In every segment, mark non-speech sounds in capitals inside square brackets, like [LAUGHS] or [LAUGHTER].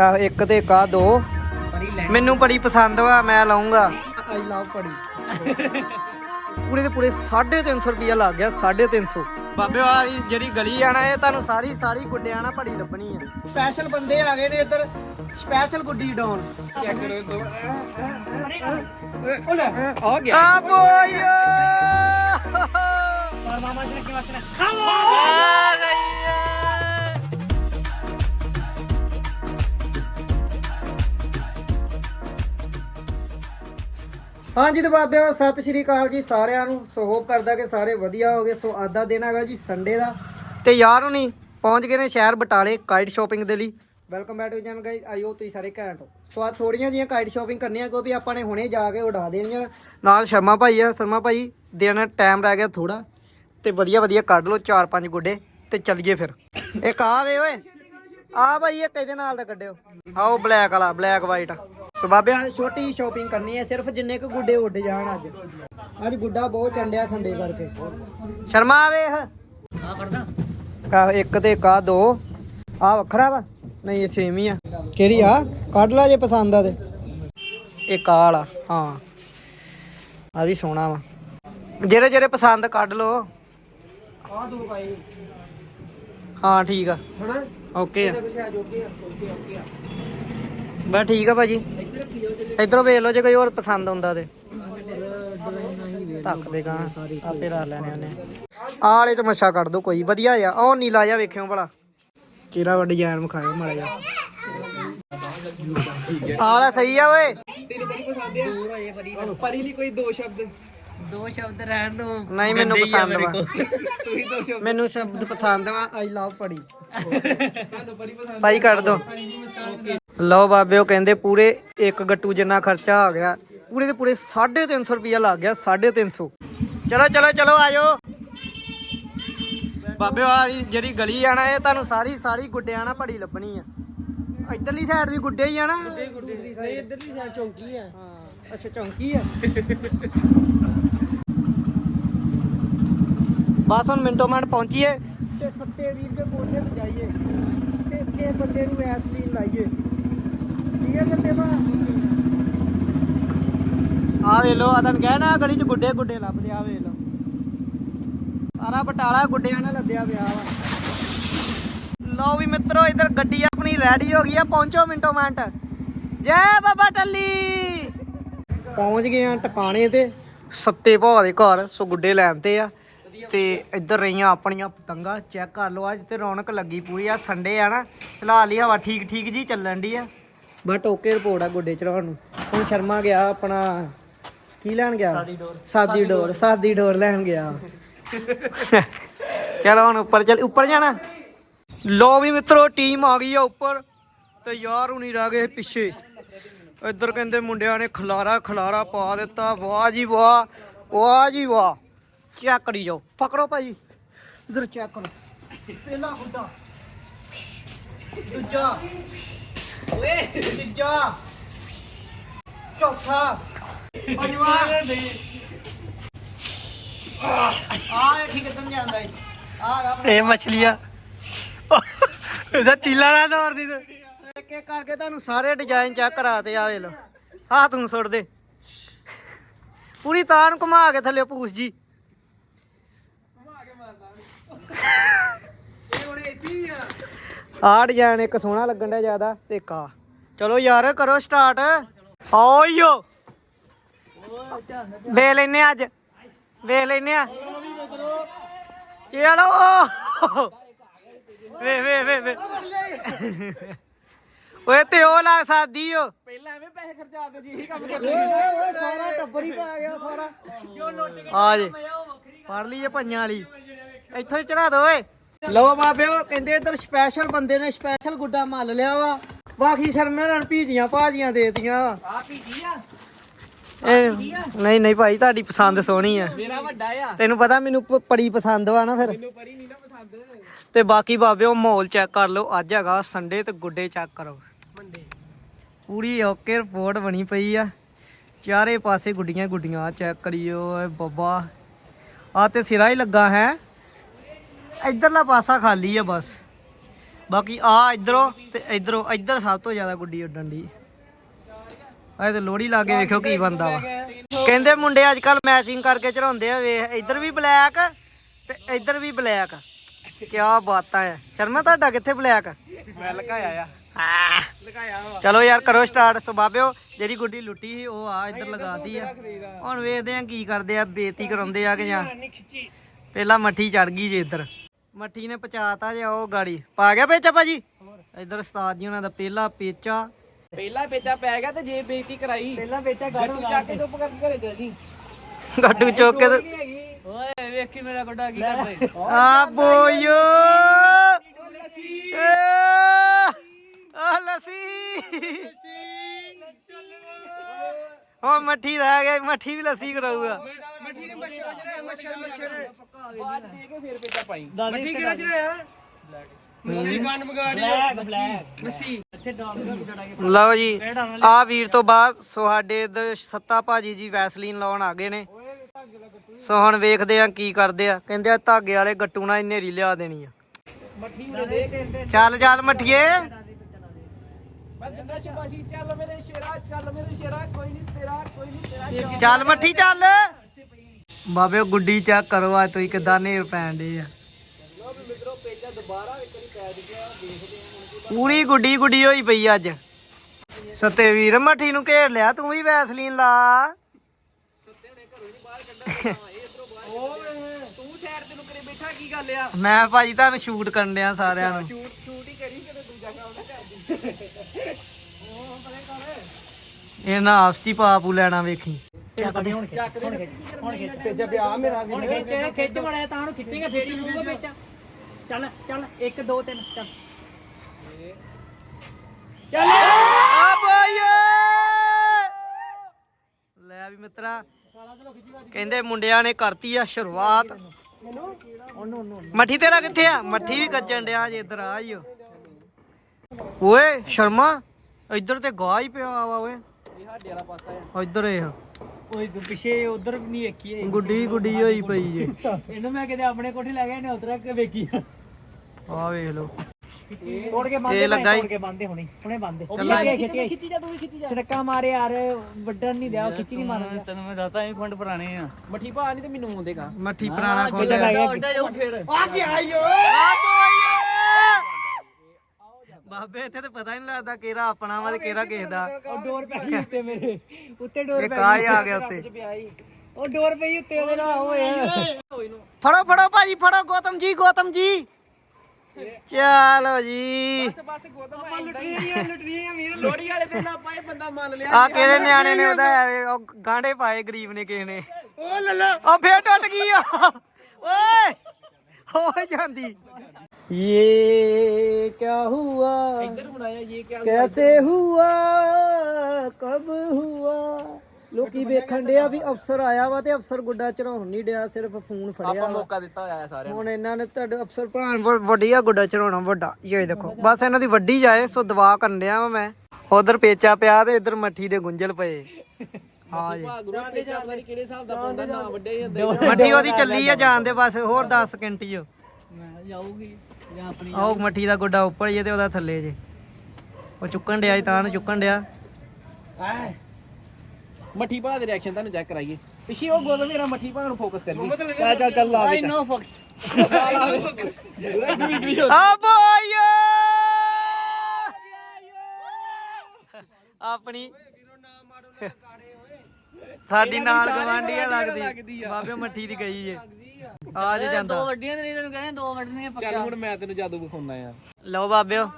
ਆਹ ਇੱਕ ਤੇ ਆ ਦੋ। ਮੈਨੂੰ ਬੜੀ ਪਸੰਦ ਵਾ ਮੈਂ ਲਾਉਂਗਾ ਆਈ ਲਵ ਪੜੀ ਪੂਰੇ ਦੇ ਪੂਰੇ 350 ਰੁਪਿਆ ਲੱਗ ਗਿਆ 350 ਬਾਬੇ ਵਾਲੀ ਜਿਹੜੀ ਗਲੀ ਆ ਨਾ ਇਹ ਤੁਹਾਨੂੰ ਸਾਰੀ ਸਾਰੀ ਗੁੱਡਿਆਂ ਨਾਲ ਪੜੀ ਲੱਭਣੀ ਆ। ਸਪੈਸ਼ਲ ਬੰਦੇ ਆ ਗਏ ਨੇ ਇੱਧਰ। ਸਪੈਸ਼ਲ ਗੁੱਡੀ ਡਾਉਣ। ਚੈੱਕ ਕਰੋ ਆ ਗਿਆ। ਆ ਬੋਇਆ ਮਾਮਾ ਜੀ ਨੇ ਕਿਵੇਂ ਆਸ਼ਨਾ ਆ ਹਾਂਜੀ ਤੇ ਬਾਬਿਓ, ਸਤਿ ਸ਼੍ਰੀ ਅਕਾਲ ਜੀ ਸਾਰਿਆਂ ਨੂੰ। ਸੋ ਹੋਪ ਕਰਦਾ ਕਿ ਸਾਰੇ ਵਧੀਆ ਹੋਗੇ। ਸੋ ਅੱਜ ਦਾ ਦਿਨ ਹੈਗਾ ਜੀ ਸੰਡੇ ਦਾ। ਤੇ ਯਾਰ ਹੁਣੀ ਪਹੁੰਚ ਗਏ ਨੇ ਸ਼ਹਿਰ ਬਟਾਲੇ ਕਾਈਟ ਸ਼ਾਪਿੰਗ ਦੇ ਲਈ। Welcome back to channel guys ਆਇਓ ਤੁਸੀਂ ਸਾਰੇ ਘੈਂਟ ਹੋ। ਸੋ ਅੱਜ ਥੋੜੀਆਂ ਜੀਆਂ ਕਾਈਟ ਸ਼ਾਪਿੰਗ ਕਰਨੀਆਂ, ਕਿਉਂਕਿ ਆਪਾਂ ਨੇ ਹੁਣੇ ਜਾ ਕੇ ਉਡਾ ਦੇਣੀਆਂ। ਨਾਲ ਸ਼ਰਮਾ ਭਾਈ ਆ। ਸ਼ਰਮਾ ਭਾਈ ਦੇਣਾ ਟਾਈਮ ਰਹਿ ਗਿਆ ਥੋੜਾ ਤੇ ਵਧੀਆ ਵਧੀਆ ਕੱਢ ਲਓ ਚਾਰ ਪੰਜ ਗੁੱਡੇ ਤੇ ਚੱਲੀਏ ਫਿਰ। ਇੱਕ ਆ ਵੇ ਓਏ। ਆ ਭਾਈ ਇਹ ਕਿਹਦੇ ਨਾਲ ਦਾ ਕੱਢਿਓ। ਆਓ ਬਲੈਕ ਵਾਲਾ ਬਲੈਕ ਵਾਈਟ ਸੋ ਬਾਬਿਆਂ ਛੋਟੀ ਸ਼ਾਪਿੰਗ ਕਰਨੀ ਹੈ ਸਿਰਫ ਜਿੰਨੇ ਕੁ ਗੁੱਡੇ ਉੱਡ ਜਾਣ ਅੱਜ। ਅੱਜ ਗੁੱਡਾ ਬਹੁਤ ਚੰਡਿਆ ਸੰਡੇ ਕਰਕੇ। ਸ਼ਰਮਾ ਆ ਵੇਖ। ਆ ਕਰਦਾ। ਆ ਇੱਕ ਤੇ ਆ ਦੋ। ਆ ਵੱਖਰਾ ਵਾ ਨਹੀਂ ਇਹ ਸੇਮ ਹੀ ਆ। ਕਿਹੜੀ ਆ? ਕੱਢ ਲਾ ਜੇ ਪਸੰਦ ਆ ਤੇ। ਇੱਕ ਆ ਵਾਲਾ ਹਾਂ। ਆ ਵੀ ਸੋਹਣਾ ਵਾ। ਜਿਹੜੇ ਜਿਹੜੇ ਪਸੰਦ ਕੱਢ ਲੋ ਆ ਦੋ ਭਾਈ। ਹਾਂ ਠੀਕ ਆ। ਹਣਾ ਓਕੇ ਆ। ਬਸ ਠੀਕ ਆ ਭਾਜੀ। ਇਧਰੋਂ ਵੇਖ ਲਓ ਜੇ ਕੋਈ ਹੋਰ ਪਸੰਦ ਆਉਂਦਾ ਤੇ। ਧੱਕ ਦੇ ਆਪੇ ਲਾ ਲੈਣੇ ਉਹਨੇ। ਆਹ ਵਾਲੇ ਚ ਮੱਛਾ ਕੱਢ ਦੋ ਕੋਈ, ਵਧੀਆ ਆ ਉਹ ਨੀਲਾ ਜਿਹਾ ਵੇਖਿਓ ਭਲਾ। ਕਿਹੜਾ ਵੱਡੀ ਜਾਨ ਮਖਾਇਓ ਮਾੜਾ ਜਿਹਾ। ਆਹ ਵਾਲਾ ਸਹੀ ਆ ਓਏ। ਪਰੀ ਲਈ ਕੋਈ ਦੋ ਸ਼ਬਦ। ਦੋ ਸ਼ਬਦ ਰਹਿਣ ਦੋ। ਨਹੀਂ ਮੈਨੂੰ ਪਸੰਦ ਵਾ। ਮੈਨੂੰ ਸ਼ਬਦ ਪਸੰਦ ਵਾ ਆਈ ਲਵ ਪੜੀ। [LAUGHS] ਭਾਈ ਕੱਢ ਦੋ। ਲਓ ਬਾਬਿਓ ਕਹਿੰਦੇ ਪੂਰੇ ਇੱਕ ਗੱਟੂ ਜਿੰਨਾ ਖਰਚਾ ਆ ਗਿਆ ਪੂਰੇ ਦੇ ਪੂਰੇ 350 ਰੁਪਿਆ ਲੱਗ ਗਿਆ 350 ਚਲੋ ਚਲੋ ਚਲੋ ਆਜੋ। ਬਾਬਿਓ ਵਾਲੀ ਜਿਹੜੀ ਗਲੀ ਨਾ ਇਹ ਤੁਹਾਨੂੰ ਸਾਰੀ ਸਾਰੀ ਗੁੱਡਿਆਂ ਨਾਲ ਪੜੀ ਲੱਭਣੀ ਆ। ਇਧਰਲੀ ਸਾਈਡ ਵੀ ਗੁੱਡੇ ਹੀ ਆ ਨਾ। ਨਹੀਂ ਇਧਰਲੀ ਸਾਈਡ ਚੌਂਕੀ ਆ। ਹਾਂ। ਅੱਛਾ ਚੌਂਕੀ ਆ। [LAUGHS] ਬਸ ਹੁਣ ਮਿੰਟੋ ਮਿੰਟ ਪਹੁੰਚੀਏ। ਤੇ ਸੱਤੇ ਵੀਰ ਦੇ ਕੋਠੇ ਤੇ ਜਾਈਏ ਤੇ ਇਹ ਬੰਦੇ ਨੂੰ ਐਸਲੀਨ ਲਾਈਏ। ਠੀਕ ਹੈ ਸੱਤੇ ਬਾ ਆ ਵੇ ਲੋ ਆਦਨ ਕਹਿ ਨਾ ਗਲੀ ਚ ਗੁੱਡੇ ਗੁੱਡੇ ਲੱਭਦੇ ਆ ਵੇ ਲੋ ਸਾਰਾ ਬਟਾਲਾ ਗੁੱਡਿਆਂ ਨਾਲ ਲੱਦਿਆ ਪਿਆ ਵਾ। ਲਓ ਵੀ ਮਿੱਤਰੋ ਇਧਰ ਗੱਡੀ ਆਪਣੀ ਰੈਡੀ ਹੋ ਗਈ ਆ ਪਹੁੰਚੋ ਮਿੰਟੋ ਮਿੰਟ। ਜੈ ਬਾਬਾ ਟੱਲੀ! ਪਹੁੰਚ ਗਏ ਆ ਟਿਕਾਣੇ ਤੇ। ਸੱਤੇ ਭਾ ਦੇ ਘਰ ਸੋ ਗੁੱਡੇ ਲੈਣ ਤੇ ਆ। ਤੇ ਇੱਧਰ ਰਹੀਆਂ ਆਪਣੀਆਂ ਪਤੰਗਾ ਚੈੱਕ ਕਰ ਲਓ ਅੱਜ ਤੇ ਰੌਣਕ ਲੱਗੀ ਪੂਰੀ ਆ ਸੰਡੇ ਆ ਨਾ ਫਿਲਹਾਲ ਹੀ ਹਵਾ ਠੀਕ ਠੀਕ ਜੀ ਚੱਲਣ ਦੀ ਆ। ਬਟ ਓਕੇ ਰਿਪੋਰਟ ਆ ਗੁੱਡੇ ਚੜਾਉਣ ਨੂੰ। ਹੁਣ ਸ਼ਰਮਾ ਗਿਆ ਆਪਣਾ ਕੀ ਲੈਣ ਗਿਆ? ਸਾਦੀ ਡੋਰ। ਸਾਦੀ ਡੋਰ ਸਾਦੀ ਡੋਰ ਲੈਣ ਗਿਆ। [LAUGHS] ਚਲੋ ਹੁਣ ਉੱਪਰ ਚੱਲ ਉੱਪਰ ਜਾਣਾ। ਲੋ ਵੀ ਮਿੱਤਰੋ ਟੀਮ ਆ ਗਈ ਆ ਉੱਪਰ। ਤੇ ਯਾਰ ਹੁਣੀ ਰਹਿ ਗਏ ਪਿੱਛੇ। ਇੱਧਰ ਕਹਿੰਦੇ ਮੁੰਡਿਆਂ ਨੇ ਖਲਾਰਾ ਖਲਾਰਾ ਪਾ ਦਿੱਤਾ। ਵਾਹ ਜੀ ਵਾਹ ਵਾਹ ਜੀ ਵਾਹ। ਚੈੱਕ ਕਰੀ ਜਾਓ। ਪਕੜੋ ਭਾਜੀ ਇਧਰ ਚੈੱਕ ਕਰੋ। ਪਹਿਲਾ ਗੁੱਡਾ ਦੂਜਾ। ਓਏ। ਤੀਜਾ। ਚੌਥਾ। ਪੰਜਵਾਂ। ਆ ਇਹ ਠੀਕ ਕਿੱਦਾਂ ਜਾਂਦਾ ਈ ਆ ਇਹ ਮਛਲੀਆਂ। ਇਹਦਾ ਤੀਲਾ ਨਾ ਦੌੜਦੀ ਤੂੰ। ਇੱਕ ਇੱਕ ਕਰਕੇ ਤੁਹਾਨੂੰ ਸਾਰੇ ਡਿਜ਼ਾਈਨ ਚੈੱਕ ਕਰਾਤੇ ਆ ਵੇ ਲੋ ਹਾਂ ਤੂੰ ਸੁੱਟ ਦੇ। ਪੂਰੀ ਤਾਨ ਘੁਮਾ ਕੇ ਥੱਲੇ ਪੂਛ ਜੀ। ਆ ਡਿਜ਼ਾਈਨ ਇੱਕ ਸੋਹਣਾ ਲੱਗਣ ਦਾ ਜ਼ਿਆਦਾ, ਤੇ ਇੱਕ ਆ। ਚਲੋ ਯਾਰ, ਕਰੋ ਸਟਾਰਟ ਓਯੋ ਵੇ ਲੈਨੇ ਆ ਅੱਜ। ਵੇ ਲੈਨੇ ਆ। ਚਲੋ। ਵੇ ਵੇ ਵੇ ਵੇ ਓਏ ਤੇ ਉਹ ਲੱਗ ਸਕਦੀ ਓ। ਪਹਿਲਾਂ ਐਵੇਂ ਪੈਸੇ ਖਰਚਾ ਦੇ ਜੀ ਇਹੀ ਕੰਮ ਓਏ ਓਏ ਓਏ ਸਾਰਾ ਟੱਬਰ ਹੀ ਪਾ ਗਿਆ ਸਾਰਾ। ਜੋ ਲੁੱਟ ਕੇ ਆ ਜੇ। ਫੜ ਲਈਏ ਪੰਜਾਂ ਵਾਲੀ। ਇੱਥੋਂ ਹੀ ਚੜਾ ਦੋ ਓਏ। ਲਓ ਬਾਬਿਓ ਕਹਿੰਦੇ ਇਧਰ ਸਪੈਸ਼ਲ ਬੰਦੇ ਨੇ ਸਪੈਸ਼ਲ ਗੁੱਡਾ ਮੱਲ ਲਿਆ ਵਾ। ਬਾਕੀ ਸ਼ਰਮੇ ਨਾਲ ਭੀਜੀਆਂ ਭਾਜੀਆਂ ਦੇਤੀਆਂ ਆ ਪੀਜੀ ਆ? ਇਹ ਨਹੀਂ ਨਹੀਂ ਭਾਈ ਤੁਹਾਡੀ ਪਸੰਦ ਸੋਹਣੀ ਆ। ਮੇਰਾ ਵੱਡਾ ਆ। ਤੈਨੂੰ ਪਤਾ ਮੈਨੂੰ ਪ- ਬੜੀ ਪਸੰਦ ਵਾ ਨਾ ਫਿਰ। ਮੈਨੂੰ ਪਰੀ ਨਹੀਂ ਨਾ ਪਸੰਦ। ਤੇ ਬਾਕੀ ਬਾਬਿਓ ਮਾਹੌਲ ਚੈੱਕ ਕਰ ਲਓ ਅੱਜ ਹੈਗਾ ਸੰਡੇ ਤੇ ਗੁੱਡੇ ਚੈੱਕ ਕਰੋ। ਮੰਡੇ ਪੂਰੀ ਓਕੇ ਰਿਪੋਰਟ ਬਣੀ ਪਈ ਆ। ਚਾਰੇ ਪਾਸੇ ਗੁੱਡੀਆਂ ਗੁੱਡੀਆਂ, ਚੈੱਕ ਕਰਿਓ, ਓਏ ਬੱਬਾ। ਆ ਤੇ ਸਿਰਾ ਹੀ ਲੱਗਾ ਹੈ। ਇਧਰਲਾ ਪਾਸਾ ਖਾਲੀ ਆ ਬਸ। ਬਾਕੀ ਆ ਇਧਰੋਂ ਤੇ ਇਧਰੋਂ, ਇਧਰ ਸਭ ਤੋਂ ਜ਼ਿਆਦਾ ਗੁੱਡੀ ਉੱਡਣ ਦੀ ਆਏ ਤੇ ਲੋੜੀ ਲਾ ਕੇ ਵੇਖਿਓ ਕੀ ਬੰਦਾ ਵਾ। ਕਹਿੰਦੇ ਮੁੰਡੇ ਅੱਜ ਕੱਲ ਮੈਚਿੰਗ ਕਰਕੇ ਚੜਾਉਂਦੇ ਆ, ਵੇਖ, ਇਧਰ ਵੀ ਬਲੈਕ ਤੇ ਇਧਰ ਵੀ ਬਲੈਕ ਕੀ ਬਾਤਾਂ ਹੈ ਸ਼ਰਮਾ, ਤੁਹਾਡਾ ਕਿੱਥੇ ਬਲੈਕ ਮੈਂ ਲਗਾਇਆ ਆ। ਚਲੋ ਯਾਰ ਕਰੋ ਸਟਾਰਟ। ਸੋ ਬਾਬਿਓ ਜਿਹੜੀ ਗੁੱਡੀ ਲੁੱਟੀ ਸੀ ਉਹ ਆ ਇੱਧਰ ਲਗਾਤੀ ਆ। ਹੁਣ ਵੇਖਦੇ ਆ ਕੀ ਕਰਦੇ ਆ ਬੇਇੱਜ਼ਤੀ ਕਰਾਉਂਦੇ ਆ ਕਿ ਜਾਂ। ਪਹਿਲਾਂ ਮੱਠੀ ਚੜ ਗਈ ਜੇ ਇੱਧਰ। ਮੱਠੀ ਨੇ ਪਚਾਤਾ ਜੇ ਉਹ ਗਾੜੀ। ਪਾ ਗਿਆ ਪੇਚਾ ਭਾਜੀ? ਇੱਧਰ ਉਸਤਾਦ ਜੀ ਉਹਨਾਂ ਦਾ ਪਹਿਲਾ ਪੇਚਾ। ਪਹਿਲਾ ਪੇਚਾ ਪੈ ਗਿਆ ਤੇ ਜੇ ਬੇਇੱਜ਼ਤੀ ਕਰਾਈ। ਪਹਿਲਾ ਪੇਚਾ ਗਾੜੂ ਚੱਕ ਕੇ ਚੁੱਪ ਕਰਕੇ ਘਰੇ ਚਲ ਜੀ। [LAUGHS] ਗੱਡੂ ਚੁੱਕ ਕੇ ਓਏ ਵੇਖੀ ਮੇਰਾ ਗੋਡਾ ਕੀ ਕਰਦੇ ਆ ਬੋਯੋ ਏ, ਆ ਲੱਸੀ ਉਹ ਮੱਠੀ ਰਹਿ ਗਿਆ ਮੱਠੀ ਵੀ ਲੱਸੀ ਕਰਾਊਗਾ। ਮੱਠੀ ਨੇ ਮੱਛਰ ਜਿਹੜਾ ਮੱਛਰ ਮੱਛਰ ਬਾਅਦ ਦੇ ਕੇ ਫੇਰ ਪੇਚਾ ਪਾਈ। ਮੱਠੀ ਕਿਹੜਾ ਚੜਾਇਆ ਮੱਛੀ ਗਨ ਮਗਾੜੀ ਬਲੈਕ ਬਲੈਕ। ਮੱਛੀ। ਇੱਥੇ ਡਾਲ ਦਾ ਲਓ ਜੀ ਆ ਵੀਰ ਤੋਂ ਬਾਅਦ ਸੋ ਸਾਡੇ ਇੱਧਰ ਸੱਤਾ ਭਾਜੀ ਜੀ ਵੈਸਲੀਨ ਲਾਉਣ ਆ ਗਏ ਨੇ। ਸੋ ਹੁਣ ਵੇਖਦੇ ਆ ਕੀ ਕਰਦੇ ਆ। ਕਹਿੰਦੇ ਆ ਧਾਗੇ ਵਾਲੇ ਗੱਟੂ ਨਾਲ ਨੇਰੀ ਲਿਆ ਦੇਣੀ ਆ। ਚੱਲ ਚੱਲ ਮੱਠੀਏ। ਮੈਂ ਦਿੰਦਾ ਸ਼ਬਾਸ਼ੀ ਚੱਲ ਮੇਰੇ ਸ਼ੇਰਾ ਚੱਲ ਮੇਰੇ ਸ਼ੇਰਾ ਕੋਈ ਨਹੀਂ ਤੇਰਾ ਕੋਈ ਨਹੀਂ ਤੇਰਾ ਚੱਲ ਮੱਠੀ ਚੱਲ। ਬਾਬੇ ਗੁੱਡੀ ਚੈੱਕ ਕਰੋ ਆ ਤੁਸੀਂ ਕਿਦਾਂ ਨੇਰ ਪੈਣ ਦੇ ਆ। ਮਿੱਤਰੋ ਪੇਚਾ ਦੁਬਾਰਾ ਇੱਕ ਵਾਰੀ ਪੈ ਗਿਆ ਦੇਖਦੇ ਹਾਂ ਪੂਰੀ ਗੁੱਡੀ ਗੁੱਡੀ ਹੋਈ ਪਈ ਅੱਜ। ਸੱਤੇ ਵੀਰ ਮੱਠੀ ਨੂੰ ਘੇਰ ਲਿਆ ਤੂੰ ਵੀ ਵੈਸਲੀਨ ਲਾ। ਓਏ ਤੂੰ ਸਾਈਡ ਤੇ ਨੂੰ ਕਰੇ ਬੈਠਾ ਕੀ ਗੱਲ ਆ? ਮੈਂ ਭਾਜੀ ਤੁਹਾਨੂੰ ਸ਼ੂਟ ਕਰਨ ਡਿਆ ਸਾਰਿਆਂ ਨੂੰ। ਸ਼ੂਟ ਸ਼ੂਟ ਹੀ ਕਰੀ ਕਿਤੇ ਦੂਜਾ ਕੰਮ ਨਾ ਕਰ ਉਹ ਪਰੇ ਕਰ ਇਹਨਾਂ ਆਪਸੀ ਪਾਪੂ ਲੈਣਾ ਵੇਖੀ ਚੱਕ ਦੇ ਹੁਣ ਖਿੱਚ ਹੁਣ ਖਿੱਚ ਹੁਣ ਖਿੱਚ ਪੇਚਾ ਪਿਆ ਮੇਰਾ ਹੁਣ ਖਿੱਚ ਖਿੱਚ। ਮੜਿਆ ਤਾਂ ਉਹਨੂੰ ਖਿੱਚੇਗਾ ਫੇਰ ਹੀ ਮਿਲੂਗਾ ਪੇਚਾ ਚੱਲ ਚੱਲ 1 2 3 ਚੱਲ। ਚੱਲ। ਆ ਬੋਏ ਲੈ ਵੀ ਮਿੱਤਰਾ ਕਹਿੰਦੇ ਮੁੰਡਿਆਂ ਨੇ ਕਰਤੀ ਆ ਸ਼ੁਰੂਆਤ। ਮੱਠੀ ਤੇਰਾ ਕਿੱਥੇ ਆ? ਮੱਠੀ ਵੀ ਗੱਜਣ ਡਿਆ ਜੇ ਇੱਧਰ ਆ ਜਿਓ ਓਏ ਸ਼ਰਮਾ ਇੱਧਰ ਤੇ ਗਾਹ ਹੀ ਪਿਆ ਵਾ ਓਏ। ਇਹ ਸਾਡੇ ਵਾਲਾ ਪਾਸਾ ਆ ਇੱਧਰ ਇਹ ਓਏ ਪਿੱਛੇ ਉਧਰ ਨਹੀਂ ਵੇਖੀ ਗੁੱਡੀ ਗੁੱਡੀ ਹੋਈ ਪਈ ਜੇ। ਇਹਨੂੰ ਮੈਂ ਕਿਤੇ ਆਪਣੇ ਕੋਠੇ ਲੈ ਗਿਆ ਇਹਨੇ ਉਤਰ ਕੇ ਵੇਖੀ ਆ। ਵੇਖ ਲਓ। ਤੋੜ ਕੇ ਇਹ ਲੱਗਾ ਈ। ਤੋੜ ਕੇ ਬੰਦੇ ਹੁਣੇ ਹੁਣੇ ਬੰਦੇ ਚੱਲਾਂ ਜੀ। ਖਿੱਚੀ ਖਿੱਚੀ ਜਾ ਤੂੰ ਵੀ ਖਿੱਚੀ ਜਾ। ਛੜਕਾ ਮਾਰੇ ਯਾਰ ਵੱਡਣ ਨਹੀਂ ਦਿਆ ਖਿੱਚੀ ਨਹੀਂ ਮਾਰਦਾ ਤੈਨੂੰ ਮੈਂ ਦੱਸਦਾ ਇਹ ਫੰਡ ਪੁਰਾਣੇ ਆ। ਮੱਠੀ ਭਾ ਨਹੀਂ ਤੇ ਮੈਨੂੰ ਆਉਂਦੇਗਾ। ਮੱਠੀ ਪੁਰਾਣਾ ਖੋਲ ਲੈ। ਆ ਗਿਆ ਈਓ ਬਾਬੇ ਇੱਥੇ ਤੇ ਪਤਾ ਹੀ ਨਹੀਂ ਲੱਗਦਾ ਕਿਹੜਾ ਆਪਣਾ ਵਾ ਤੇ ਕਿਹੜਾ ਕਿਸੇ ਦਾ। ਉਹ ਡੋਰ ਪੈ ਗਈ ਉੱਤੇ ਮੇਰੇ ਉੱਤੇ ਡੋਰ ਇਹ ਪੈ ਕਾਹ ਹੀ ਆ ਗਿਆ ਉੱਤੇ? ਉਹ ਡੋਰ ਪਈ ਉੱਤੇ ਉਹਦੇ ਨਾਲ ਓਏ। ਫੜੋ ਫੜੋ ਭਾਜੀ ਫੜੋ ਗੌਤਮ ਜੀ ਗੌਤਮ ਜੀ। ਚਲੋ ਜੀ। ਬਸ ਗੋਤਮ ਆਪਾਂ ਲੁੱਟਣੀਆਂ ਲੁੱਟਣੀਆਂ ਵੀਰ ਲੋੜੀ ਵਾਲੇ ਦਿਨ ਆਪਾਂ ਇਹ ਬੰਦਾ ਮੰਨ ਲਿਆ ਆ ਕਿਹੜੇ ਨਿਆਣੇ ਨੇ ਉਹਦਾ ਐਵੇਂ ਉਹ ਗਾਂਡੇ ਪਾਏ ਗਰੀਬ ਨੇ ਕਿਸੇ ਨੇ। ਓ ਲੱਲਾ। ਉਹ ਫੇਰ ਟੁੱਟ ਗਈ ਆ। ਓਏ। ਹੋ ਜਾਂਦੀ ये क्या हुआ ਇੱਧਰ ਬਣਾਇਆ ਇਹ ਕਿਆ कैसे हुआ कब हुआ ਲੋਕੀ ਵੇਖਣ ਡਿਆ ਵੀ ਅਫਸਰ ਆਇਆ ਵਾ ਤੇ ਅਫਸਰ ਗੁੱਡਾ ਚੜਾਉਣ ਨਹੀਂ ਡਿਆ ਸਿਰਫ ਫੋਨ ਫੜਿਆ ਆਪਾਂ ਵਾ। ਮੌਕਾ ਦਿੱਤਾ ਹੋਇਆ ਸਾਰਿਆਂ ਹੁਣ ਇਹਨਾਂ ਨੇ ਤੁਹਾਡੇ ਅਫਸਰ ਭਰਾਨ ਵ- ਵੱਡੀ ਆ ਗੁੱਡਾ ਚੜਾਉਣਾ ਵੱਡਾ ਇਹ ਦੇਖੋ ਬਸ ਇਹਨਾਂ ਦੀ ਵੱਡੀ ਜਾਏ ਸੋ ਦਵਾ ਕਰਨ ਡਿਆ ਵਾ ਮੈਂ ਉਧਰ ਪੇਚਾ ਪਿਆ ਤੇ ਇੱਧਰ ਮੱਠੀ ਦੇ ਗੁੰਝਲ ਪਏ ਹਾਂ ਜੀ। ਗੁਰੂ ਪੇਚਾ ਪਤਾ ਨਹੀਂ ਕਿਹੜੇ ਹਿਸਾਬ ਦਾ ਪਾਉਂਦਾ ਨਾ ਵੱਡੇ ਹੀ ਹੁੰਦੇ ਮੱਠੀ ਉਹਦੀ ਚੱਲੀ ਆ ਜਾਣ ਦੇ ਬਸ ਹੋਰ 10 ਸਕਿੰਟ ਹੀ ਓ। ਮੈਂ ਜਾਊਗੀ ਜਾਂ ਆਪਣੀ ਆਹ ਮੱਠੀ ਦਾ ਗੁੱਡਾ ਉੱਪਰ ਜੇ ਤੇ ਉਹਦਾ ਥੱਲੇ ਜੇ। ਉਹ ਚੁੱਕਣ ਡਿਆ ਜੀ ਤਾਂ ਨੂੰ ਚੁੱਕਣ ਡਿਆ। ਮੱਠੀ ਭਾ ਦੇ ਰਿਐਕਸ਼ਨ ਤੁਹਾਨੂੰ ਚੈੱਕ ਕਰਾਈਏ। ਪਿੱਛੇ ਉਹ ਗੋਦ ਮੇਰਾ ਮੱਠੀ ਭਾ ਨੂੰ ਫੋਕਸ ਕਰੀਏ। ਚੱਲ ਚੱਲ ਚੱਲ ਲਾ ਆਈ ਨੋ ਫੋਕਸ ਆ ਬੋਏ ਆਪਣੀ ਸਾਡੀ ਨਾਲ ਗਵਾਂਢੀਆਂ ਲੱਗਦੀ। ਬਾਬੇ ਮੱਠੀ ਦੀ ਗਈ ਜੇ ਆ। ਜੇ ਜਾਂਦਾ। ਵੱਡੀਆਂ ਨਹੀਂ ਤੈਨੂੰ ਕਹਿੰਦੇ ਦੋ ਵੱਡੀਆਂ ਚੱਲ ਹੁਣ ਮੈਂ ਤੈਨੂੰ ਜਾਦੂ ਵਿਖਾਉਣਾ ਆ। ਲਓ ਬਾਬਿਓ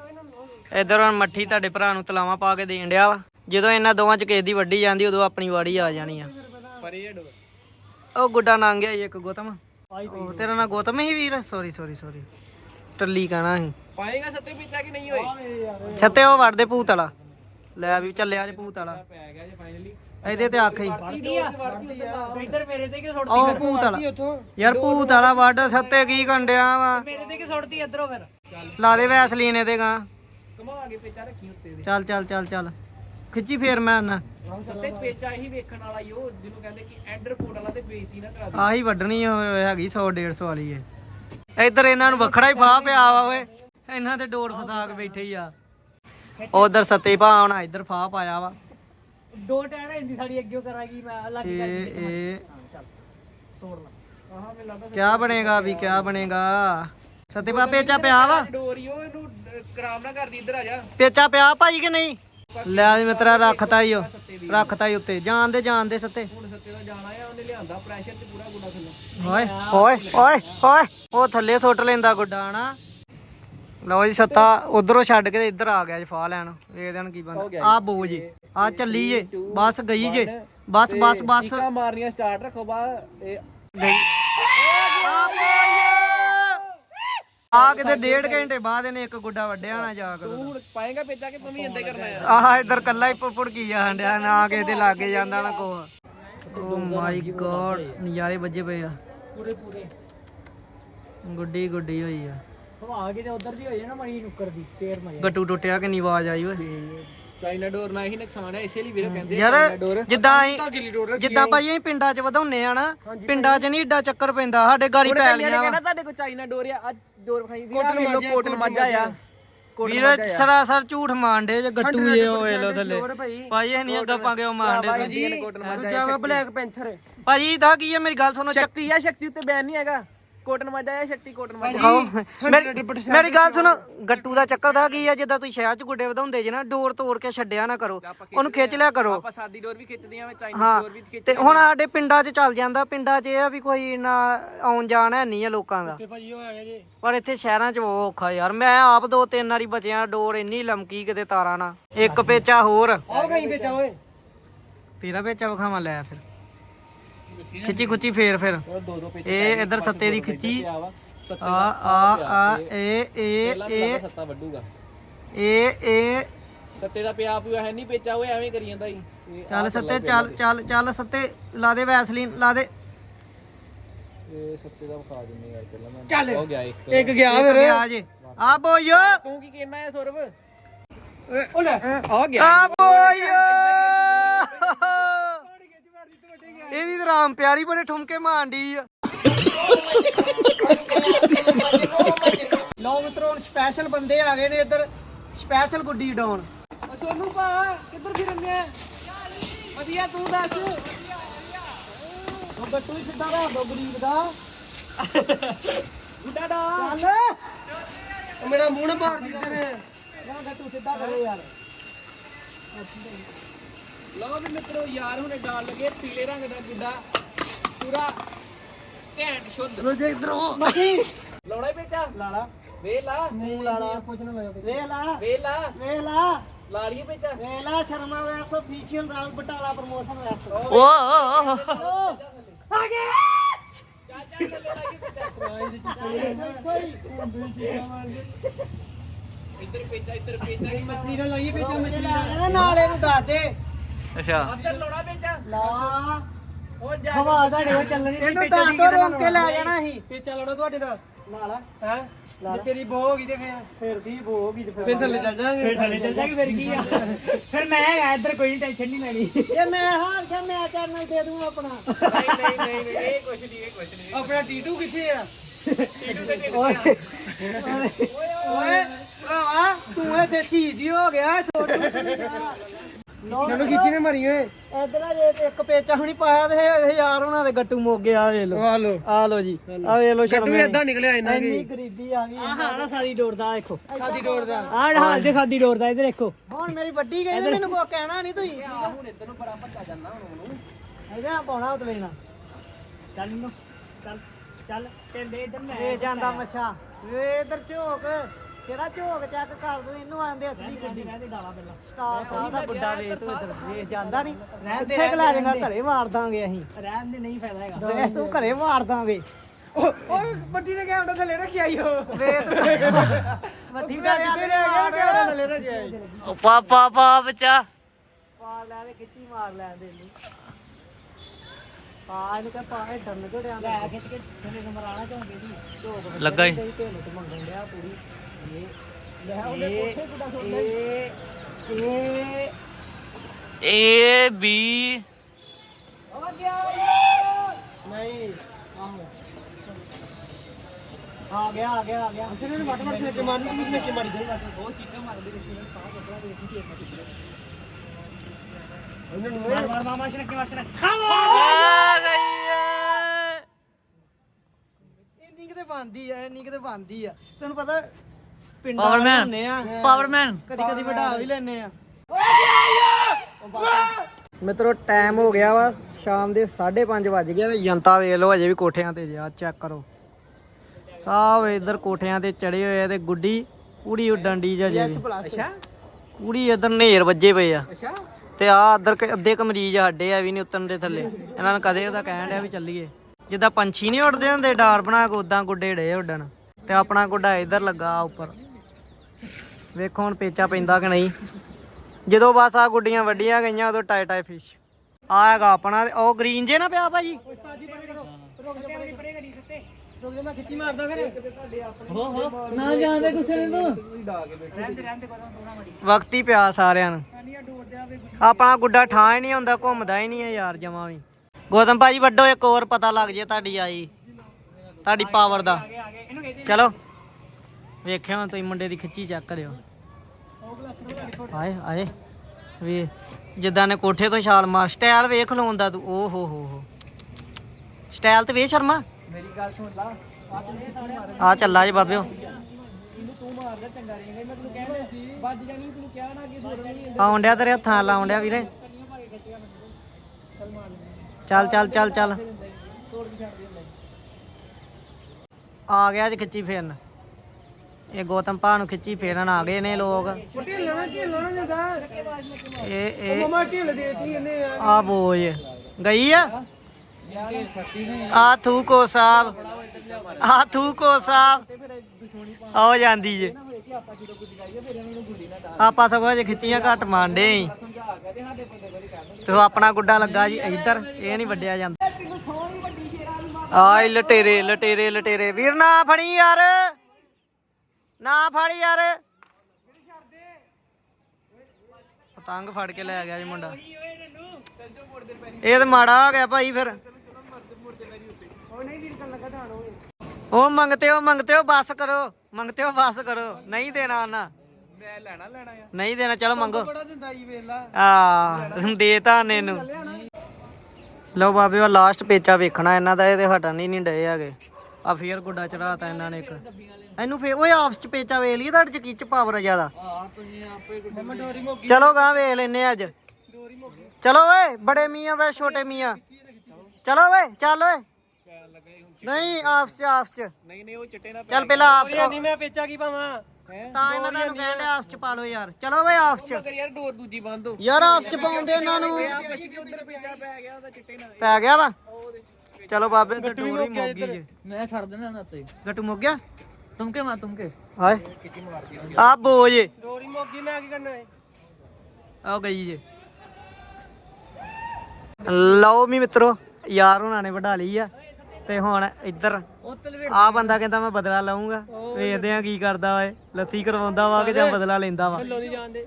ਇਧਰ ਹੁਣ ਮੱਠੀ ਤੁਹਾਡੇ ਭਰਾ ਨੂੰ ਤਲਾਵਾ ਪਾ ਕੇ ਦੇਣ ਡਿਆ ਵਾ। ਜਦੋਂ ਇਹਨਾਂ ਦੋਵਾਂ ਚ ਕਿਸੇ ਦੀ ਵੱਡੀ ਜਾਂਦੀ ਉਦੋਂ ਆਪਣੀ ਵਾੜੀ ਆ ਜਾਣੀ ਆ। ਉਹ ਗੁੱਡਾ ਨੰਗ ਗਿਆ ਸੀ ਇੱਕ ਗੋਤਮ। ਉਹ ਤੇਰਾ ਨਾਂ ਗੋਤਮ ਹੀ ਵੀਰ। ਸੌਰੀ ਸੌਰੀ ਸੌਰੀ ਟੱਲੀ ਕਹਿਣਾ ਸੀ। ਪਾਏਗਾ ਸੱਤੇ ਪੀਚਾ ਕਿ ਨਹੀਂ ਓਏ ਛੱਤੇ ਉਹ ਵੜਦੇ ਭੂਤ ਵਾਲਾ। ਲੈ ਵੀ ਚੱਲਿਆ ਜੇ ਭੂਤ ਵਾਲਾ। ਪੈ ਗਿਆ ਜੇ ਫਾਈਨਲੀ ਇਹਦੇ ਤੇ ਅੱਖ ਹੀ। ਇੱਧਰ ਮੇਰੇ ਤੇ ਕਿ ਸੁੱਟ ਉਹ ਭੂਤ ਵਾਲਾ। ਯਾਰ ਭੂਤ ਵਾਲਾ ਵੱਡ ਸੱਤੇ ਕੀ ਕੰਡਿਆ ਵਾ। ਮੇਰੇ ਤੇ ਕਿ ਸੁੱਟਦੀ ਇੱਧਰੋਂ ਫਿਰ? ਲਾ ਦੇ ਵੈਸਲੀਨ ਇਹਦੇ ਗਾਂ ਘੁਮਾ ਕੇ ਪੇਚਾ ਰੱਖੀ ਉੱਤੇ ਦੇ। ਚੱਲ ਚੱਲ ਚੱਲ ਚੱਲ। ਖਿੱਚੀ ਫੇਰ ਮੈਂ ਨਾ ਸੱਤੇ ਪੇਚਾ ਇਹੀ ਵੇਖਣ ਵਾਲਾ ਉਹ ਜਿਹਨੂੰ ਕਹਿੰਦੇ ਕਿ ਐਂਡ ਰਿਪੋਰਟ ਵਾਲਾ ਤੇ ਬੇਇੱਜ਼ਤੀ ਨਾ ਕਰਾ ਦੇ। ਆਹੀ ਵੱਢਣੀ ਹੈਗੀ 100 150 ਵਾਲੀ ਏ ਇੱਧਰ ਇਹਨਾਂ ਨੂੰ ਵੱਖਰਾ ਹੀ ਫਾਹ ਪਿਆ ਵਾ ਓਏ। ਇਹਨਾਂ ਤੇ ਡੋਰ ਫਸਾ ਕੇ ਬੈਠੇ ਹੀ ਆ। ਉਧਰ ਸੱਤੇ ਭਾ ਇੱਧਰ ਫਾ ਪਾਇਆ ਵਾ। ਦੋ ਟਾਇਰ ਇੰਦੀ ਸਾਡੀ ਅੱਗੇ ਕਰਾਂਗੀ ਮੈਂ ਅਲੱਗ ਇਹ ਇਹ ਤੋੜ ਲਾ। ਆਹ ਮੈਨੂੰ ਲੱਗਦਾ ਕਿਆ ਬਣੇਗਾ ਵੀ ਕਿਆ ਬਣੇਗਾ? ਸੱਤੇ ਪੇਚਾ ਪਿਆ ਵਾ। ਡੋਰੀਓ ਇਹਨੂੰ ਖਰਾਬ ਨਾ ਕਰਦੀ ਇੱਧਰ ਆ ਜਾ। ਪੇਚਾ ਪਿਆ ਭਾਈ ਕਿ ਨਹੀਂ? ਲੈ ਜੀ ਮਿੱਤਰਾ ਰੱਖਤਾ ਹੀ ਉਹ ਰੱਖਤਾ ਹੀ ਉੱਤੇ। ਜਾਣ ਦੇ ਜਾਣ ਦੇ ਸੱਤੇ। ਹੁਣ ਸੱਤੇ ਦਾ ਜਾਣਾ ਆ ਉਹਨੇ ਲਿਆਂਦਾ ਪ੍ਰੈਸ਼ਰ ਤੇ ਪੂਰਾ ਗੁੱਡਾ ਥੱਲੇ। ਓਏ ਓਏ ਓਏ ਓਏ ਉਹ ਥੱਲੇ ਸੁੱਟ ਲੈਂਦਾ ਗੁੱਡਾ ਹਨਾ? ਲਓ ਜੀ ਸੱਤਾ ਉਧਰੋਂ ਛੱਡ ਕੇ ਤੇ ਇੱਧਰ ਆ ਗਿਆ ਜੀ ਫਾ ਲੈਣ। ਵੇਖਦੇ ਹਨ ਕੀ ਬਣਦਾ। ਆ ਬੋ ਜੀ ਆ ਚੱਲੀ ਜੇ ਬਸ ਗਈ ਜੇ। ਬਸ ਬਸ ਬਸ। ਚੀਕਾਂ ਮਾਰਨੀਆਂ ਸਟਾਰਟ ਰੱਖੋ ਬਾ ਇਹ ਗਈ। ਆ ਆ ਕਿਤੇ ਡੇਢ ਘੰਟੇ ਬਾਅਦ ਇਹਨੇ ਇੱਕ ਗੁੱਡਾ ਵੱਢਿਆ ਨਾ ਜਾ ਕੇ ਤੂੰ ਪਾਏਗਾ ਪੇਚਾ ਕਿ ਤੂੰ ਵੀ ਇੰਦਾ ਹੀ ਕਰਨਾ ਆ? ਆਹ ਇੱਧਰ ਕੱਲਾ ਹੀ ਪੁੜਕੀ ਜਾਣ ਡਿਆ ਨਾ ਕਿਸੇ ਦੇ ਲਾਗੇ ਜਾਂਦਾ ਨਾ ਕੋ ਓ ਮਾਈ ਗੋਡ ਨਜ਼ਾਰੇ ਵੱਜੇ ਪਏ ਆ। ਪੂਰੇ ਪੂਰੇ ਗੁੱਡੀ ਗੁੱਡੀ ਹੋਈ ਆ। ਹਵਾ ਕੇ ਤੇ ਉਧਰ ਦੀ ਹੋ ਜਾਣਾ ਮਣੀ ਨੁੱਕਰ ਦੀ ਫੇਰ ਮਜ਼ਾ ਗੱਟੂ ਟੁੱਟਿਆ ਕਿੰਨੀ ਆਵਾਜ਼ ਆਈ ਓਏ। ਚਾਈਨਾ ਡੋਰ ਨਾਲ ਹੀ ਨੁਕਸਾਨ ਹੈ ਇਸੇ ਲਈ ਵੀਰੋ ਕਹਿੰਦੇ ਯਾਰ ਜਿੱਦਾਂ ਅਸੀਂ ਜਿੱਦਾਂ ਭਾਈ ਅਸੀਂ ਪਿੰਡਾਂ 'ਚ ਵਧਾਉਨੇ ਆ ਨਾ ਪਿੰਡਾਂ 'ਚ ਨਹੀਂ ਏਡਾ ਚੱਕਰ ਪੈਂਦਾ ਸਾਡੇ ਗਾੜੀ ਪੈ ਲੀਆਂ ਵਾ। ਕਹਿੰਦਾ ਤੁਹਾਡੇ ਕੋਲ ਚਾਈਨਾ ਡੋਰ ਆ ਅੱਜ ਡੋਰ ਵਿਖਾਈ ਵੀਰ ਆ ਵੇਲੋ ਕੋਟਨ ਮਾਝਾ ਆ। ਵੀਰ ਸਰਾਸਰ ਝੂਠ ਮਾਰਦੇ ਜੇ ਗੱਟੂ ਜੇ ਉਹ ਵੇਲੋ ਥੱਲੇ। ਭਾਈ। ਇਹ ਨਹੀਂ ਅੱਗਾ ਪਾਗੇ ਉਹ ਮਾਰਦੇ ਜੀ ਕੋਟਨ ਮਾਝਾ ਆ ਬਲੈਕ ਪੈਂਥਰ। ਭਾਜੀ ਦਾ ਕੀ ਹੈ ਮੇਰੀ ਗੱਲ ਸੁਣੋ ਸ਼ਕਤੀ ਆ ਸ਼ਕਤੀ ਉੱਤੇ ਬੈਨ ਨਹੀਂ ਹੈਗਾ। ਕੋਟਨ ਮਾਝਾ ਆ ਸ਼ਕਤੀ ਕੋਟਨ ਮਾਝਾ ਖਾਓ। ਮੇਰੀ ਮੇਰੀ ਗੱਲ ਸੁਣੋ ਗੱਟੂ ਦਾ ਚੱਕਰ ਦਾ ਕੀ ਹੈ ਜਿੱਦਾਂ ਤੁਸੀਂ ਸ਼ਹਿਰ 'ਚ ਗੁੱਡੇ ਵਧਾਉਂਦੇ ਜੇ ਨਾ ਡੋਰ ਤੋੜ ਕੇ ਛੱਡਿਆ ਨਾ ਕਰੋ। ਉਹਨੂੰ ਖਿੱਚ ਲਿਆ ਕਰੋ। ਆਪਾਂ ਸਾਦੀ ਡੋਰ ਵੀ ਖਿੱਚਦੇ ਆ ਚਾਈਨਾ ਹਾਂ। ਡੋਰ ਵੀ ਖਿੱਚ ਤੇ ਹੁਣ ਸਾਡੇ ਪਿੰਡਾਂ 'ਚ ਚੱਲ ਜਾਂਦਾ। ਪਿੰਡਾਂ 'ਚ ਇਹ ਆ ਵੀ ਕੋਈ ਨਾ ਆਉਣ ਜਾਣ ਹੈ ਨਹੀਂ ਆ ਲੋਕਾਂ ਦਾ। ਭਾਜੀ ਉਹ ਹੈਗਾ ਜੀ। ਪਰ ਇੱਥੇ ਸ਼ਹਿਰਾਂ 'ਚ ਬਹੁਤ ਔਖਾ ਯਾਰ। ਮੈਂ ਆਪ ਦੋ ਤਿੰਨ ਵਾਰੀ ਬਚਿਆ ਡੋਰ ਇੰਨੀ ਲਮਕੀ ਕਿਤੇ ਤਾਰਾਂ ਨਾ ਇੱਕ ਪੇਚਾ ਹੋਰ। ਆਓ ਕਹੀਂ ਵਿੱਚ ਓਏ। ਤੇਰਾ ਪੇਚਾ ਵਿਖਾਵਾਂ ਲੈ ਫਿਰ। ਖਿੱਚੀ ਖੁੱਚੀ ਫੇਰ ਫਿਰ। ਦੋ ਦੋ ਪੇਚ ਇਹ ਇਧਰ ਸੱਤੇ ਦੀ ਖਿੱਚੀ। ਆ ਆ ਆ ਇਹ ਇਹ ਇਹ ਸੱਤਾ ਵੱਡੂਗਾ ਇਹ ਇਹ ਸੱਤੇ ਦਾ ਪਿਆ ਪੂਆ ਹੈ ਨਹੀਂ ਪੇਚਾ ਓਏ ਐਵੇਂ ਕਰੀ ਜਾਂਦਾ ਜੀ ਚੱਲ ਸੱਤੇ ਚੱਲ ਚੱਲ ਚੱਲ ਸੱਤੇ ਲਾ ਦੇ ਵੈਸਲੀਨ ਲਾ ਦੇ। ਇਹ ਸੱਤੇ ਦਾ ਵਿਖਾ ਦਿੰਦੇ ਯਾਰ ਪਹਿਲਾਂ ਮੈਂ। ਚੱਲ ਹੋ ਗਿਆ ਇੱਕ। ਇੱਕ ਗਿਆ ਫਿਰ। ਆ ਜੇ। ਆ ਬੋਇਓ ਤੂੰ ਕੀ ਕਹਿਣਾ ਹੈ ਸੌਰਵ? ਓ ਲੈ ਆ ਗਿਆ। ਆ ਬੋਇਓ ਇਹਦੀ ਤਾਂ ਰਾਮ ਪਿਆਰੀ ਬੜੇ ਠੁਮਕੇ ਮਾਰਦੀ ਆ। ਲੋ ਮਿੱਤਰੋ, ਹੁਣ ਸਪੈਸ਼ਲ ਬੰਦੇ ਆ ਗਏ ਨੇ ਇੱਧਰ। ਸਪੈਸ਼ਲ ਗੁੱਡੀ ਡਾਉਣ। ਸੋਨੂ ਭਾ, ਕਿੱਧਰ ਫਿਰਨੇ ਆ ਵਧੀਆ, ਤੂੰ ਦੱਸ? ਉਹ ਗੱਟੂ ਹੀ ਸਿੱਧਾ ਰੱਖ ਦੋ ਗਰੀਬ ਦਾ। ਗੁੱਡਾ ਦਾ। ਚੱਲ ਮੇਰਾ ਮੂੰਹ ਨਾ ਮਾਰ ਦੀ ਤੇਰੇ ਨਾ ਗੱਟੂ ਸਿੱਧਾ ਕਰੇ ਯਾਰ। ਲਓ ਵੀ ਮਿੱਤਰੋ ਯਾਰ ਹੁਣੇ ਡਾਲ ਲਗੇ ਪੀਲੇ ਰੰਗ ਦਾ ਗੁੱਡਾ। ਪੂਰਾ ਘੈਂਟ ਸ਼ੁੱਧ। ਰੋਜੇ ਇਧਰੋਂ ਲਾਉਣਾ ਹੀ ਪੇਚਾ? ਲਾਲਾ ਵੇ ਲਾ। ਨਹੀਂ ਲਾਲਾ ਕੁਝ ਨਾ ਹੋਇਆ। ਵੇ ਲਾ। ਵੇ ਲਾ। ਵੇ ਲਾ। ਲਾ ਲਈਏ ਪੇਚਾ? ਵੇ ਲਾ ਸ਼ਰਮਾ ਵੈਸ ਅਫੀਸ਼ੀਅਲ ਰਾਗ ਬਟਾਲਾ ਪ੍ਰਮੋਸ਼ਨ ਵੈਸ। ਓ ਆ ਗਿਆ ਚੱਲ ਚੱਲ ਇੱਧਰ ਪੇਚਾ ਇੱਧਰ ਪੇਚਾ। ਨਾਲ ਲਾਈਏ ਪੇਚਾ ਮਛਲੀ ਨਾਲ ਇਹਨੂੰ ਦੱਸ ਦੇ। ਅੱਛਾ। ਅੰਦਰ ਲਾ। ਹੋ ਜਾ ਹਵਾ ਸਾਡੇ ਕੋਲ ਚੱਲਣੀ ਇਹਨੂੰ ਦੱਸ ਦੋ ਰੋਕ ਕੇ ਲੈ ਜਾਣਾ ਸੀ। ਪੇਚਾ ਲਾਉਣਾ ਤੁਹਾਡੇ ਨਾਲ। ਲਾਲਾ ਹੈ? ਜੇ ਤੇਰੀ ਬੋ ਹੋ ਗਈ ਤੇ ਫਿਰ ਫਿਰ ਵੀ ਬੋ ਹੋ ਗਈ ਤੇ ਫਿਰ ਥੱਲੇ ਚੱਲ ਜਾਾਂਗੇ ਫਿਰ ਥੱਲੇ ਚੱਲ ਜਾਗੇ ਫਿਰ ਕੀ ਆ? [LAUGHS] ਫਿਰ ਮੈਂ ਹੈਗਾ ਇੱਧਰ ਕੋਈ ਟੈਨਸ਼ਨ ਨਹੀਂ ਲੈਣੀ। ਇਹ ਮੈਂ ਹਾਰ ਗਿਆ ਮੈਂ ਚੈਨਲ ਦੇ ਦੂੰ ਆਪਣਾ। ਨਹੀਂ ਨਹੀਂ ਨਹੀਂ ਨਹੀਂ, ਇਹ ਕੁਛ ਨਹੀਂ ਇਹ ਕੁਛ ਨਹੀਂ ਆਪਣਾ ਟੀਟੂ ਕਿੱਥੇ ਆ? ਟੀਟੂ ਤੇ ਓਏ ਓਏ ਭਰਾਵਾ ਤੂੰ ਇੱਥੇ ਸ਼ਹੀਦ ਹੀ ਹੋ ਗਿਆ ਛੋਟੂ। ਮੈਨੂੰ ਖਿੱਚੀ ਨੇ ਮਾਰੀ ਓਏ। ਇਧਰ ਆ ਜੇ ਇੱਕ ਪੇਚਾ ਹੁਣੀ ਪਾਇਆ ਤੇ ਹਜ਼ਾਰ ਉਹਨਾਂ ਦੇ ਗੱਟੂ ਮੁੱਕ ਗਿਆ ਆ ਵੇ ਲੋ ਆ ਲੋ ਆ ਲੋ ਜੀ। ਆ ਵੇ ਲੋ ਸ਼ਰਮ ਵੀ ਏਦਾਂ ਨਿਕਲਿਆ ਇਹਨਾਂ ਇੰਨੀ ਗਰੀਬੀ ਆ ਗਈ। ਆਹ ਨਾ ਸਾਦੀ ਡੋਰ ਦਾ ਦੇਖੋ। ਸਾਦੀ ਡੋਰ ਦਾ। ਆਹ ਹਾਲ ਤੇ ਸਾਦੀ ਡੋਰ ਦਾ ਇੱਧਰ ਦੇਖੋ। ਹੁਣ ਮੇਰੀ ਵੱਡੀ ਗਈ ਤੇ ਮੈਨੂੰ ਕੋ ਕਹਿਣਾ ਨਹੀਂ ਤੁਸੀਂ। ਹੁਣ ਇੱਧਰ ਨੂੰ ਬੜਾ ਭੱਜਾ ਜਾਂਦਾ ਹੁਣ ਉਹਨੂੰ। ਇਹਦਾ ਪਾਉਣਾ ਉਤਲੇ ਨਾ ਚੱਲ ਨੂੰ ਚੱਲ ਚੱਲ ਟੈਂਡੇ ਇੱਧਰ ਲੈ ਜਾਂਦਾ ਮੱਛਾ। ਵੇ ਇਧਰ ਝੋਕ। ਸਿਰਾ ਝੋਕ ਚੈੱਕ ਕਰ ਦੂੰ ਇਹਨੂੰ ਆਂਦੇ ਅਸਲੀ ਗੱਡੀ ਰਹਿੰਦੇ ਡਾਲਾ ਪਹਿਲਾਂ ਸਟਾਰ ਸੋਹਣਾ ਦਾ ਬੁੱਢਾ ਵੇ ਤੂੰ ਇੱਧਰ ਵੇਖ ਜਾਂਦਾ ਨਹੀਂ ਰਹਿਣ ਦੇ ਇੱਥੇ ਖਲਾ ਦੇਣਾ ਘਰੇ ਮਾਰ ਦਾਂਗੇ ਅਸੀਂ। ਰਹਿਣ ਦੇ ਨਹੀਂ ਫਾਇਦਾ ਹੈਗਾ। ਵੇ ਤੂੰ ਘਰੇ ਮਾਰ ਦਾਂਗੇ। ਓਏ ਬੱਟੀ ਨੇ ਕੈਮਰਾ ਥੱਲੇ ਰੱਖਿਆ ਈ ਉਹ। ਵੇ ਵੱਡੀ ਦਾ ਕਿਤੇ ਲੈ ਗਿਆ ਕੈਮਰਾ ਥੱਲੇ ਨਾ ਜਾਏ ਪਾ ਪਾ ਪਾ ਬੱਚਾ। ਮਾਰ ਲੈ ਦੇ ਖਿੱਚੀ ਮਾਰ ਲੈ ਦੇ ਇਹਨੂੰ। ਪਾ ਇਹਨੂੰ ਕਹ ਪਾ ਇਹ ਡਰਨ ਡਿਆਂ ਲੈ ਖਿੱਚ ਕੇ ਥੱਲੇ ਨੰਬਰ ਆਣਾ ਚਾਹੁੰਦੇ ਝੋਕ ਲੱਗਾ ਹੀ। ਤੇ ਮੰਗਣ ਡਿਆ ਪੂਰੀ। ਏ ਬੀ ਆ ਗਿਆ ਨਹੀਂ ਆਹੋ ਆ ਗਿਆ ਆ ਗਿਆ ਆ ਗਿਆ। ਅੱਛਾ ਨੇ ਵੱਟ ਵੱਟ ਛੇਕੇ ਮਾਰਨੀ ਤੂੰ ਛੇਕੇ ਮਾਰੀ ਦੇ ਉਹ ਚੀਕਾਂ ਮਾਰਦੇ ਨੇ ਸ਼ੇਰ ਪਾ ਕੱਪੜਾ ਦੇ ਇੱਕ ਪਿੱਛੇ ਉਹਨਾਂ ਨੂੰ ਮਾਰ ਮਾਰ ਮਾਮਾ ਸ਼ਰਕ ਮਾਰ ਸ਼ਰਕ ਆ ਗਈ ਇੰਨੀ ਕਿਤੇ ਬੰਦੀ ਆ ਇੰਨੀ ਕਿਤੇ ਬੰਦੀ ਆ। ਤੈਨੂੰ ਪਤਾ ਪਿੰਡਾਂ ਵਾਲੇ Powerman. ਹੁੰਨੇ ਆ। ਪਾਵਰਮੈਨ ਕਦੀ ਕਦੀ ਵਢਾ ਵੀ ਲੈਨੇ ਆ। ਮਿੱਤਰੋ ਟਾਈਮ ਹੋ ਗਿਆ ਵਾ। ਸ਼ਾਮ ਦੇ 5:30 ਵੱਜ ਗਿਆ ਤੇ ਜਨਤਾ ਵੇਖ ਲਓ ਅਜੇ ਵੀ ਕੋਠਿਆਂ ਤੇ ਜਾ ਚੈੱਕ ਕਰੋ। ਸਭ ਇੱਧਰ ਕੋਠਿਆਂ ਤੇ ਚੜੇ ਹੋਏ ਆ ਤੇ ਗੁੱਡੀ ਪੂਰੀ ਉੱਡਣ ਦੀ ਜੇ। ਅੱਛਾ। ਪੂਰੀ ਇੱਧਰ ਨੇਰ ਵੱਜੇ ਪਏ ਆ। ਅੱਛਾ। ਤੇ ਆ ਅੱਧਰ ਕ- ਅੱਧੇ ਕ ਮਰੀਜ਼ ਸਾਡੇ ਆ ਵੀ ਨਹੀਂ ਉਤਰਨ ਦੇ ਥੱਲੇ। ਇਹਨਾਂ ਨੂੰ ਕਦੇ ਉਹਦਾ ਕਹਿਣ ਡਿਆ ਵੀ ਚੱਲੀਏ। ਜਿੱਦਾਂ ਪੰਛੀ ਨਹੀਂ ਉੱਡਦੇ ਹੁੰਦੇ ਡਾਰ ਬਣਾ ਕੇ ਉਦਾਂ ਗੁੱਡੇ ਡੇ ਉੱਡਣ। ਤੇ ਆਪਣਾ ਗੁੱਡਾ ਇੱਧਰ ਲੱਗਾ ਉੱਪਰ। ਵੇਖੋ ਹੁਣ ਪੇਚਾ ਪੈਂਦਾ ਕਿ ਨਹੀਂ। ਜਦੋਂ ਬਸ ਆ ਗੁੱਡੀਆਂ ਵੱਡੀਆਂ ਗਈਆਂ, ਉਦੋਂ ਟਾਈ ਟਾਈ ਫਿਸ਼। ਆ ਹੈਗਾ ਆਪਣਾ, ਉਹ ਗ੍ਰੀਨ ਜੇ ਨਾ ਪਿਆ ਭਾਜੀ? ਵਕਤ ਹੀ ਪਿਆ ਸਾਰਿਆਂ ਨੂੰ। ਆਪਣਾ ਗੁੱਡਾ ਠਾਂ ਹੀ ਨਹੀਂ ਹੁੰਦਾ, ਘੁੰਮਦਾ ਹੀ ਨਹੀਂ ਹੈ ਯਾਰ ਜਮਾ ਵੀ। ਗੌਤਮ ਭਾਜੀ ਵੱਡੋ, ਇੱਕ ਹੋਰ ਪਤਾ ਲੱਗ ਜੇ ਤੁਹਾਡੀ ਆਈ, ਤੁਹਾਡੀ ਪਾਵਰ ਦਾ। ਚਲੋ, ਵੇਖਿਆ ਹੁਣ ਤੁਸੀਂ ਮੁੰਡੇ ਦੀ ਖਿੱਚੀ ਚੈੱਕ ਕਰਿਓ ਆਏ ਆਏ। ਵੀ ਜਿੱਦਾਂ ਨੇ ਕੋਠੇ ਤੋਂ ਛਾਲ ਮਾਰ ਸਟਾਈਲ ਵੇਖ ਲਾਉਂਦਾ ਤੂੰ। ਓ ਹੋ ਹੋ ਹੋ। ਸਟਾਈਲ ਤੇ ਵੇ ਸ਼ਰਮਾ। ਮੇਰੀ ਗੱਲ ਸੁਣ ਲਾ। ਆ ਚੱਲਾ ਜੀ ਬਾਬਿਓ। ਇਹਨੂੰ ਤੂੰ ਮਾਰਦਾ ਚੰਗਾ ਰਹੇਗਾ ਮੈਂ ਤੈਨੂੰ ਕਹਿ ਰਿਹਾ ਸੀ ਵੱਜ ਜਾਣੀ ਤੈਨੂੰ ਕਿਹਾ ਨਾ ਕਿ ਸੋੜਨਾ ਨਹੀਂ। ਆਉਣ ਡਿਆ ਤੇਰੇ ਹੱਥਾਂ ਲਾਉਣ ਡਿਆ ਵੀਰੇ। ਚੱਲ ਚੱਲ ਚੱਲ ਚੱਲ। ਆ ਗਿਆ ਜੀ ਖਿੱਚੀ ਫੇਰਨ। ਇਹ ਗੌਤਮ ਭਾ ਨੂੰ ਖਿੱਚੀ ਫੇਰਨ ਆ ਗਏ ਨੇ ਲੋਕ। ਢਿੱਲਣਾ ਢਿੱਲਣਾ ਜਾਂਦਾ ਇਹ ਇਹ ਮਮਾ ਢਿੱਲ ਦੇਤੀ ਇਹਨੇ। ਯਾਰ ਆ ਬੋਝ। ਗਈ ਆ? ਆ ਥੂਕੋ ਸਾਹਿਬ ਆ ਥੂਕੋ ਸਾਹਿਬ ਆਓ ਜਾਂਦੀ ਜੇ। ਆਪਾਂ ਸਗੋਂ ਜੇ ਖਿੱਚੀਆਂ ਘੱਟ ਮੰਨਦੇ ਈ ਤੇ ਆਪਣਾ ਗੁੱਡਾ ਲੱਗਾ ਜੀ ਇੱਧਰ ਇਹ ਨਹੀਂ ਵੱਡਿਆ ਜਾਂਦਾ। ਆਏ ਲਟੇਰੇ ਲਟੇਰੇ ਲਟੇਰੇ। ਵੀਰ ਨਾ ਫੜੀ ਯਾਰ। ਨਾ ਫੜ ਯਾਰ। ਪਤੰਗ ਫੜ ਕੇ ਲੈ ਗਿਆ ਜੀ ਮੁੰਡਾ। ਇਹ ਤੇ ਮਾੜਾ ਹੋ ਗਿਆ ਭਾਈ ਫਿਰ। ਉਹ ਮੰਗਤੇ ਹੋ ਮੰਗਤੇ ਹੋ ਬਸ ਕਰੋ। ਮੰਗਤੇ ਹੋ ਬਸ ਕਰੋ। ਨਹੀਂ ਦੇਣਾ ਉਹਨਾਂ। ਮੈਂ ਲੈਣਾ ਲੈਣਾ ਆ। ਨਹੀਂ ਦੇਣਾ ਚਲੋ ਮੰਗੋ। ਬੜਾ ਦਿੰਦਾ ਜੀ ਵੇਲਾ ਆ ਦੇਤਾ ਨੇ ਨੂੰ ਲਓ ਬਾਬੇ ਉਹ ਲਾਸਟ ਪੇਚਾ ਵੇਖਣਾ ਇਹਨਾਂ ਦਾ ਇਹ ਤੇ ਹਟਣ ਹੀ ਨਹੀਂ ਡਏ ਹੈਗੇ। ਆ ਫੇਰ ਗੁੱਡਾ ਚੜਾਤਾ ਇਹਨਾਂ ਨੇ ਇੱਕ। ਇਹਨੂੰ ਫੇਰ ਓਏ ਆਪਸ ਚ ਪੇਚਾ ਵੇਖ ਲਈਏ ਤੁਹਾਡੇ ਚ ਕੀ ਚ ਪਾਵਰ ਜ਼ਿਆਦਾ। ਆ ਤੁਸੀਂ ਆਪੇ ਮਮਾ ਡੋਰੀ ਮੁੱਕ। ਚਲੋ ਗਾਂ ਵੇਖ ਲੈਨੇ ਅੱਜ। ਡੋਰੀ ਚਲੋ ਓਏ ਬੜੇ ਮੀਆਂ ਵੇ ਛੋਟੇ ਮੀਆਂ ਚਲੋ ਓਏ ਚੱਲ ਓਏ। ਨਹੀਂ ਆਪਸ ਚ ਆਪਸ ਚ। ਨਹੀਂ ਨਹੀਂ ਉਹ ਚਿੱਟੇ ਨਾਲ ਚੱਲ ਪਹਿਲਾਂ ਆਪਸ ਨਹੀਂ ਮੈਂ ਪੇਚਾ ਕੀ ਪਾਵਾਂ? ਤਾਂ ਇਹਨਾਂ ਕਹਿਣ ਡਿਆ ਆਪਸ ਚ ਪਾ ਲਓ ਯਾਰ। ਚਲੋ ਓਏ ਆਪਸ ਚ। ਕਰ ਯਾਰ ਡੋਰ ਦੂਜੀ ਬੰਦ ਦੋ। ਯਾਰ ਆਪਸ ਚ ਪਾਉਂਦੇ ਇਹਨਾਂ ਨੂੰ। ਪੈ ਗਿਆ ਉਹਦਾ ਚਿੱਟੇ ਨਾਲ। ਪੈ ਗਿਆ ਵਾ। ਚਲੋ ਬਾਬੇ ਤੇ ਡੋਰੀ ਮੁੱਕ ਗਈ ਜੇ। ਮੈਂ ਛੱਡ ਦੇਣਾ ਨਾ ਤੇ ਗੱਟੂ ਮੁੱਕ ਗਿਆ? ਤੁਮਕੇ ਮਾ ਤੁਮਕੇ। ਹਾਏ ਆ ਬੋਝ। ਡੋਰੀ ਮੁੱਕ ਗਈ ਮੈਂ ਕੀ ਕਰਨਾ ਹੈ ਆ ਗਈ ਜੇ। ਲਓ ਵੀ ਮਿੱਤਰੋ ਯਾਰ ਉਹਨਾਂ ਨੇ ਵਢਾ ਲਈ ਆ। ਤੇ ਹੁਣ ਇੱਧਰ ਉਹ ਤਲਵੇ ਆ ਬੰਦਾ ਕਹਿੰਦਾ ਮੈਂ ਬਦਲਾ ਲਵਾਂਗਾ ਵੇਖਦੇ ਆ ਕੀ ਕਰਦਾ ਓਏ। ਲੱਸੀ ਕਰਵਾਉਂਦਾ ਵਾ ਕਿ ਜਾਂ ਬਦਲਾ ਲੈਂਦਾ ਵਾ। ਲੋ ਨਹੀਂ ਜਾਣਦੇ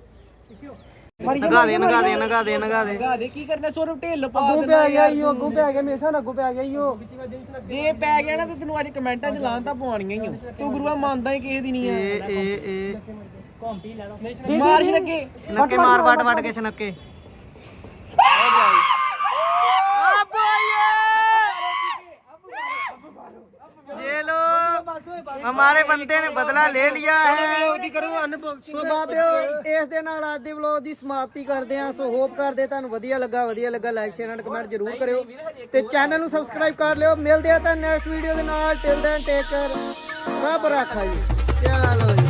ਨਗਾ ਦੇ ਨਗਾ ਦੇ ਨਗਾ ਦੇ ਨਗਾ ਦੇ। ਗਾ ਦੇ ਕੀ ਕਰਨਾ? ਸੋਰ ਢਿੱਲ ਪਾ ਅੱਗੋਂ ਪੈ ਗਿਆ ਈਓ ਅੱਗੋਂ ਪੈ ਗਿਆ ਮੇਰੇ ਸਾਹ ਅੱਗੋਂ ਪੈ ਗਿਆ ਈਓ ਜੇ ਪੈ ਗਿਆ ਨਾ ਤੇ ਤੈਨੂੰ ਅੱਜ ਕਮੈਂਟਾਂ 'ਚ ਲਾਂਤਾ ਪਵਾਉਣੀਆਂ ਹੀ ਓ। ਤੂੰ ਗੁਰੂਆ ਮੰਨਦਾ ਹੀ ਕਿਸੇ ਦੀ ਨਹੀਂ ਆ। ਇਹ ਇਹ ਇਹ। ਘੁੰਮਟੀ ਲੈ ਲਓ ਮਾਰ ਛੜਕੇ ਨੱਕੇ ਮਾਰ ਵੱਟ ਵੱਟ ਕੇ ਛਨੱਕੇ ये लो हमारे बंदे ने बदला ले लिया है ਕੀ ਕਰੂੰ ਅਨਬਾਕਸਿੰਗ ਸੋ ਬਾਬਿਓ ਇਸ ਦੇ ਨਾਲ ਅੱਜ ਦੇ ਵਲੌਗ ਦੀ ਸਮਾਪਤੀ ਕਰਦੇ ਹਾਂ ਸੋ ਹੋਪ ਕਰਦੇ ਤੁਹਾਨੂੰ ਵਧੀਆ ਲੱਗਾ ਵਧੀਆ ਲੱਗਾ ਲਾਈਕ ਸ਼ੇਅਰ ਐਂਡ ਕਮੈਂਟ ਜ਼ਰੂਰ ਕਰਿਓ ਤੇ ਚੈਨਲ ਨੂੰ ਸਬਸਕ੍ਰਾਈਬ ਕਰ ਲਿਓ ਮਿਲਦੇ ਆ ਤਾਂ ਨੈਕਸਟ ਵੀਡੀਓ ਦੇ ਨਾਲ ਟਿਲ ਦੈਨ ਟੇਕ ਕਰ ਰੱਬ ਰੱਖਾ ਜੀ ਚਲੋ ਜੀ